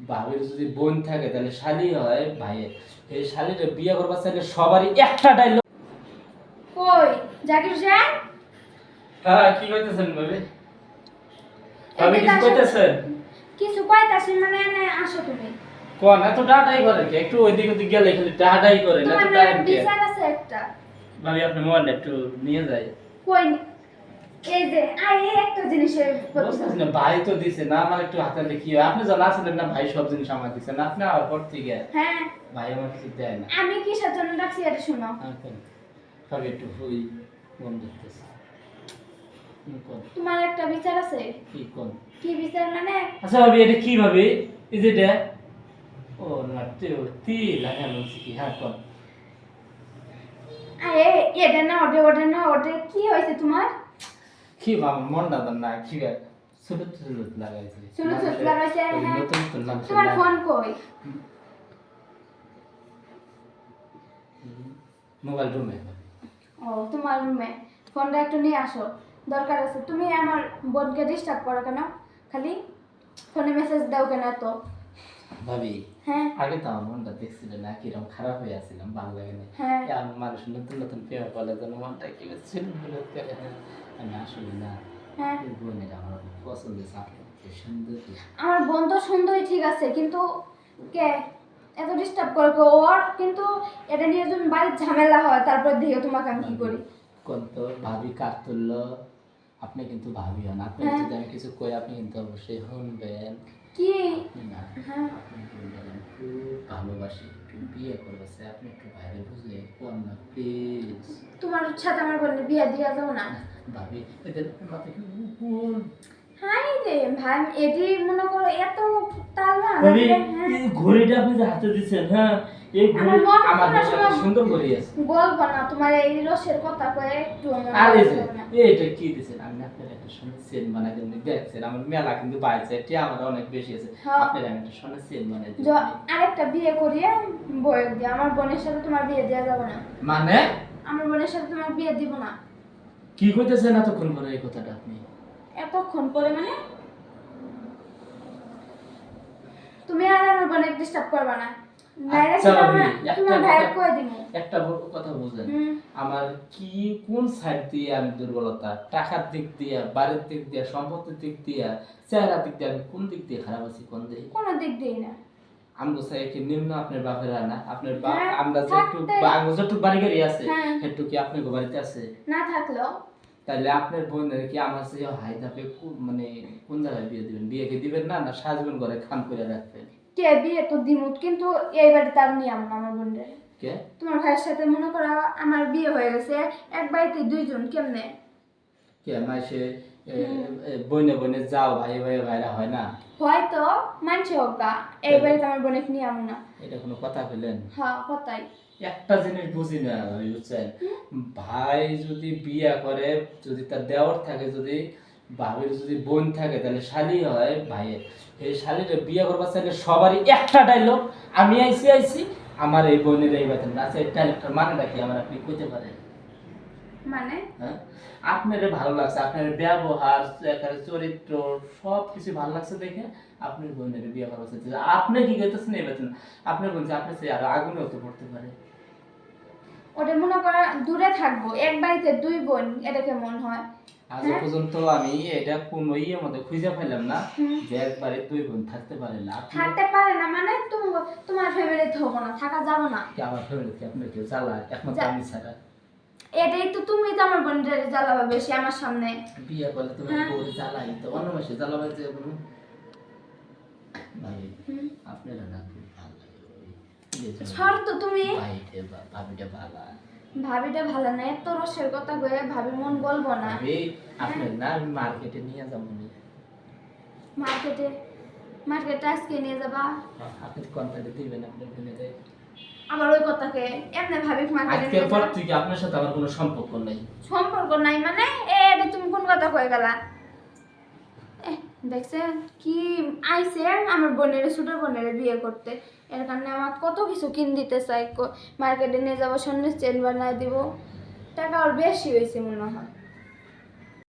ভাবির যদি বোন থাকে তাহলে শালি হয় ভাইয়ের। এই শালিটা বিয়ে করবার চাইলে সবারই একটা ডাইলগ কই? জাকির হোসেন? হ্যাঁ কি কইতেছেন ভাবি? ভাবি আসো। কইতেছেন? কিছু কইতাছি মানে এনে আসো তুমি। কোন? এত ডাটাই করে কি? একটু ওইদিক ওদিক গেলে খালি ডাটাই করে না তো টাইম কি? বিচার আছে একটা। ভাবি আপনি মোবাইলটা একটু নিয়ে যাই। কই এই যে আই একটা জিনিসের বুঝতেছি ভাই তো দিছে না আমার একটু হাতে হাতে আপনি যখন আসলেন না ভাই সব জিনিস আমার দিছে না আপনি আমার পর থেকে হ্যাঁ। ভাই আমার কিছু দেয় না। আমি কিসের জন্য ডাকছি এটা শোনো। আর একটু হই দেখতেছে তোমার একটা বিচার আছে? কি কোন? কি বিচার মানে? আচ্ছা ভাবি এটা কি ভাবি এই যে এটা ও না তেও তি লাগানো কি? হ্যাঁ কোন? এই এটা না ওটা ওটা না ওটা কি হয়েছে তোমার? কি বাবা মন না না কি ছোট ছোট লাগাইছে ছোট ছোট লাগাইছে। নতুন নতুন নাম তোমার ফোন কই মোবাইল রুমে ও তোমার রুমে ফোনটা একটু নিয়ে আসো দরকার আছে তুমি আমার বোনকে ডিস্টার্ব করো কেন খালি ফোনে মেসেজ দাও কেন তো ভাবি হ্যাঁ। আগে তো আমার মনটা দেখছিলেন না কীরকম খারাপ হয়ে আসছিলাম ভালো লাগে না হ্যাঁ। আর মানুষ নতুন নতুন প্রেম করলে যেন মনটা কি ছিল করে আমি আসলে না। হ্যাঁ। বোনের আমার অনেক পছন্দ আপনি সুন্দর। আমার বোন তো সুন্দরই ঠিক আছে কিন্তু কে এত ডিস্টার্ব করে? ওর কিন্তু এটা নিয়ে যদি বাড়ির ঝামেলা হয় তারপর দিও তোমাকে আমি কি করি। কোন তো ভাবি কাজ তুললো আপনি কিন্তু ভাবি হন আপনি হ্যাঁ। যদি আমি কিছু কই আপনি কিন্তু অবশ্যই শুনবেন। কি? না হ্যাঁ। ভালোবাসি একটু বিয়ে করবে আপনি একটু বাইরে বুঝলে কোন না প্লিজ তোমার সাথে আমার বললে বিয়ে দিয়ে যাও না। ভাবি মাথায় কি রে ভাই এটি মনে করো এত তাল না হ্যাঁ। এই ঘড়িটা আপনি যে হাতে দিচ্ছেন হ্যাঁ এই ঘড়ি আমার সুন্দর ঘড়ি আছে। বলব না তোমার এই রসের কথা কয়ে একটু আর যে লাগে কি দিছেন? আমি আপনার একটা সোনার চেন বানাই দেন দেখছেন আমার মেলা কিন্তু বাইছে এটি আমার অনেক বেশি আছে। হ্যাঁ। আপনার আমি একটা সোনার চেন বানাই দিই আরেকটা বিয়ে করিয়ে বই দিয়ে আমার বোনের সাথে তোমার বিয়ে দেওয়া যাবে না। মানে? আমার বোনের সাথে তোমার বিয়ে দিব না। কি কইতেছেন এতক্ষণ পরে এই কথাটা আপনি? এতক্ষণ পরে মানে তুমি আর আমার বোনের ডিস্টার্ব করবে না। আচ্ছা একটা কথা- আমার কি কোন সাইড দিয়ে আমি দুর্বলতা? টাকার দিক দিয়ে বাড়ির দিক দিয়ে সম্পত্তির দিক দিয়ে চেহারার দিক দিয়ে আমি কোন দিক দিয়ে খারাপ আছি কোন দিকে? কোনো দিক দিই না। আমগো নিম্ন আপনার বাপের না আপনার বাপ হ্যাঁ, আমরা যেটুকু বাড়ি গাড়ি আছে হ্যাঁ। আপনার বাড়িতে আছে? না থাকলেও তাহলে আপনার বোনের কি আমার সে হাই ধাপে মানে কোন জায়গায় বিয়ে দিবেন? বিয়ে কি দিবেন না? না সাজবেন করে খান করে রাখবেন? কে বিয়ে তো দিমুত কিন্তু এই বাড়িতে তার নিয়ম না আমার বোনের। কে? তোমার ভাইয়ের সাথে মনে করো আমার বিয়ে হয়ে গেছে এক বাড়িতে দুইজন কেমনে? কে? মাসে বইনে বইনে যাও ভাই ভাই ভাইরা হয় না? হয়তো মানছে হোক গা এই বাড়িতে আমার বোনের নিয়ম না। এটা কোনো কথা বললেন হ্যাঁ কথাই। একটা জিনিস বুঝি না ভাই বুঝছেন ভাই যদি বিয়ে করে যদি তার দেওয়ার থাকে যদি ভাবির যদি বোন থাকে তাহলে শালি হয় ভাইয়ের। এই শালিটা বিয়ে করবার চাইলে সবারই একটা ডাইলগ আমি আইসি আইসি আমার এই বোনের এই বেতন আচ্ছা এই ডাইলগটার মানেটা কি? আমার আপনি কইতে পারেন। মানে? হ্যাঁ? আপনার ভালো লাগছে আপনার ব্যবহার চরিত্র সব কিছু ভালো লাগছে দেখে আপনি বোনের বিয়ে করা উচিত আপনি কি করতেছেন এই বেতন আপনি বলছেন আপনি সে আরও আগুনে হতে পড়তে পারে। ওটা মনে করা দূরে থাকব এক বাড়িতে দুই বোন এটা কেমন হয়? আজ হ্যাঁ। পর্যন্ত আমি এটা কোনো ইয়ের মধ্যে খুঁজে পাইলাম না যে একবারে দুই বোন থাকতে পারে না। থাকতে পারে না মানে তুমি তোমার ফ্যামিলিতে হব না থাকা যাব না। কি আমার ফ্যামিলিতে আপনার কেউ জ্বালায় একমাত্র আমি ছাড়া। এটাই তো তুমি তো আমার বোনের জ্বালাবা বেশি আমার সামনে। বিয়ে করলে তুমি হ্যাঁ। বউ জ্বালাই তো অন্য মাসে জ্বালাবে যে কোনো ভাই। আপনারা না খুব ভালো লাগে ওই যে জন্য ছাড় তো তুমি। ভাবিটা ভালো। ভাবিটা ভালো না এত রসের কথা ভাবি মন বলব না। ভাবি আপনার না আমি মার্কেটে নিয়ে যাব মার্কেটে? মার্কেটে আজকে নিয়ে যাবা? আপনি কন্ট্যাক্টে দিবেন আপনার আবার ওই কথাকে এমনি ভাবি মার্কেটে আজকের নিয়ে পর থেকে আপনার সাথে আমার কোনো সম্পর্ক নেই। সম্পর্ক নাই মানে? এ এটা তুমি কোন কথা কয়ে গেলা? এ, দেখছে কি আইছে? আমার বোনের ছোট বোনের বিয়ে করতে। এর কারণে আমার কত কিছু কিন দিতে চাই মার্কেটে নিয়ে যাব সন্ন্যাস চেন বানায় দিব। টাকা ওর বেশি হয়েছে মনে হয়।